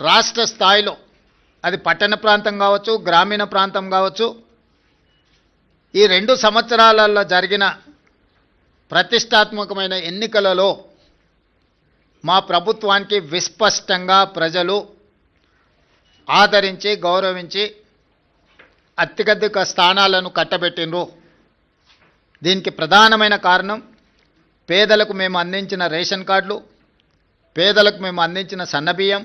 రాష్ట్ర స్థాయిలో అది పట్టణ ప్రాంతం కావచ్చు గ్రామీణ ప్రాంతం కావచ్చు ఈ రెండు సంవత్సరాలలో జరిగిన ప్రతిష్టాత్మకమైన ఎన్నికలలో మా ప్రభుత్వానికి విస్పష్టంగా ప్రజలు ఆదరించి గౌరవించి అత్యధిక స్థానాలను కట్టబెట్టినరు దీనికి ప్రధానమైన కారణం పేదలకు మేము అందించిన రేషన్ కార్డులు పేదలకు మేము అందించిన సన్నబియ్యం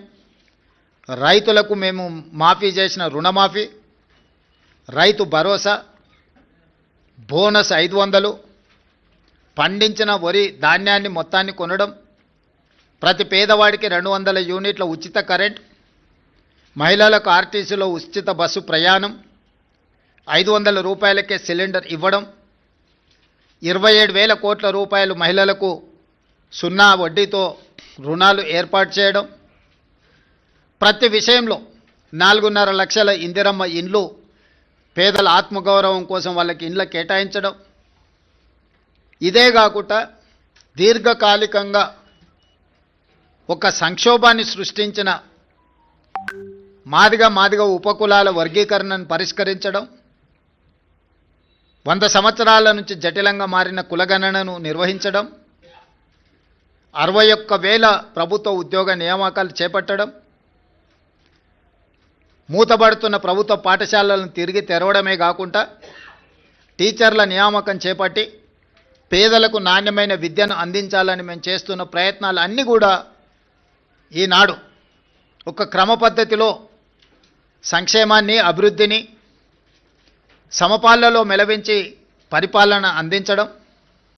రైతులకు మేము మాఫీ చేసిన రుణమాఫీ రైతు భరోసా బోనస్ ఐదు వందలు పండించిన వరి ధాన్యాన్ని మొత్తాన్ని కొనడం ప్రతి పేదవాడికి రెండు వందల యూనిట్ల ఉచిత కరెంట్ మహిళలకు ఆర్టీసీలో ఉచిత బస్సు ప్రయాణం ఐదు వందల రూపాయలకే సిలిండర్ ఇవ్వడం ఇరవై ఏడు వేల కోట్ల రూపాయలు మహిళలకు సున్నా వడ్డీతో రుణాలు ఏర్పాటు చేయడం ప్రతి విషయంలో నాలుగున్నర లక్షల ఇందిరమ్మ ఇండ్లు పేదల ఆత్మగౌరవం కోసం వాళ్ళకి ఇండ్ల కేటాయించడం. ఇదే కాకుండా దీర్ఘకాలికంగా ఒక సంక్షోభాన్ని సృష్టించిన మాదిగ మాదిగ ఉపకులాల వర్గీకరణను పరిష్కరించడం. వంద సంవత్సరాల నుంచి జటిలంగా మారిన కులగణనను నిర్వహించడం. అరవై ఒక్క వేల ప్రభుత్వ ఉద్యోగ నియామకాలు చేపట్టడం. మూతబడుతున్న ప్రభుత్వ పాఠశాలలను తిరిగి తెరవడమే కాకుండా టీచర్ల నియామకం చేపట్టి పేదలకు నాణ్యమైన విద్యను అందించాలని మేము చేస్తున్న ప్రయత్నాలు అన్నీ కూడా ఈనాడు ఒక క్రమ పద్ధతిలో సంక్షేమాన్ని అభివృద్ధిని సమపాలలో మెలవించి పరిపాలన అందించడం